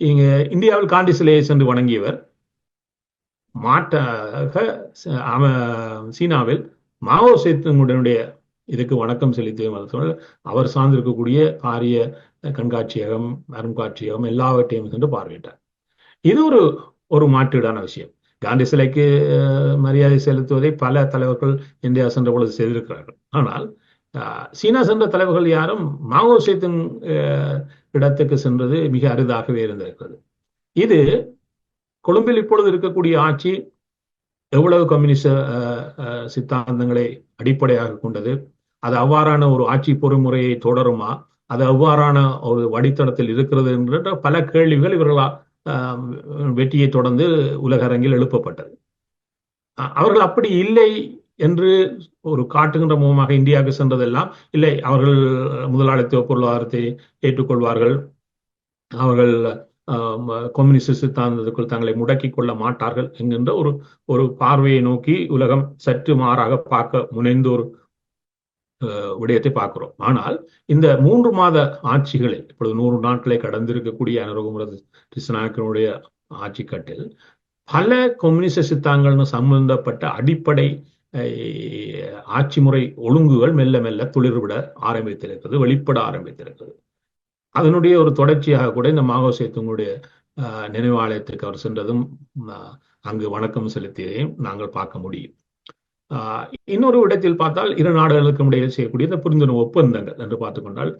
இங்க இந்தியாவில் காந்தி சிலையை சென்று வணங்கியவர். மாட்டாக சீனாவில் மாவோ சேத்தனுடைய இதுக்கு வணக்கம் செலுத்தி அவர் சார்ந்திருக்கக்கூடிய பாரிய கண்காட்சியகம் அருங்காட்சியகம் எல்லாவற்றையும் சென்று பார்வையிட்டார். இது ஒரு ஒரு மாற்றீடான விஷயம். காந்தி சிலைக்கு மரியாதை செலுத்துவதை பல தலைவர்கள் இந்தியா சென்ற பொழுது செய்திருக்கிறார்கள். ஆனால் சீனா சென்ற தலைவர்கள் யாரும் மாவோ சேத்துங் அஹ், இடத்துக்கு சென்றது மிக அரிதாகவே இருந்திருக்கிறது. இது கொழும்பில் இப்பொழுது இருக்கக்கூடிய ஆட்சி எவ்வளவு கம்யூனிச சித்தாந்தங்களை அடிப்படையாக கொண்டது? அது அவ்வாறான ஒரு ஆட்சி பொறிமுறையை தொடருமா? அது அவ்வாறான ஒரு வழித்தடத்தில் இருக்கிறது என்ற பல கேள்விகள் இவர்களால் அஹ், வெற்றியை தொடர்ந்து உலக அரங்கில் எழுப்பப்பட்டது. அவர்கள் அப்படி இல்லை என்று ஒரு காட்டுகின்ற முகமாக இந்தியாவுக்கு சென்றதெல்லாம் இல்லை அவர்கள் முதலாளித்துவ பொருளாதாரத்தை ஏற்றுக்கொள்வார்கள். அவர்கள் கம்யூனிஸ்ட் சித்தாந்தத்துக்குள் தங்களை முடக்கிக் கொள்ள மாட்டார்கள் என்கின்ற ஒரு ஒரு பார்வையை நோக்கி உலகம் சற்று மாறாக பார்க்க முனைந்த ஒரு அஹ், விடயத்தை பார்க்கிறோம். ஆனால் இந்த மூன்று மாத ஆட்சிகளில் இப்பொழுது நூறு நாட்களை கடந்திருக்கக்கூடிய அனுரகுமரது கிருஷ்ணாக்கினுடைய ஆட்சிக்கட்டில் பல கம்யூனிஸ்ட் சித்தாங்கள்னு சம்பந்தப்பட்ட அடிப்படை ஆட்சி முறை ஒழுங்குகள் மெல்ல மெல்ல துளிர்விட ஆரம்பித்திருக்கிறது வெளிப்பட ஆரம்பித்திருக்கிறது. அதனுடைய ஒரு தொடர்ச்சியாக கூட இந்த மாகோ சேத்துங்களுடைய அஹ், நினைவாலயத்திற்கு அவர் சென்றதும் அஹ், அங்கு வணக்கம் செலுத்தியதையும் நாங்கள் பார்க்க முடியும். ஆஹ் இன்னொரு இடத்தில் பார்த்தால் இரு நாடுகளுக்கும் இடையே செய்யக்கூடிய இந்த புரிந்துணர்வு ஒப்பந்தங்கள் என்று பார்த்துக்கொண்டால்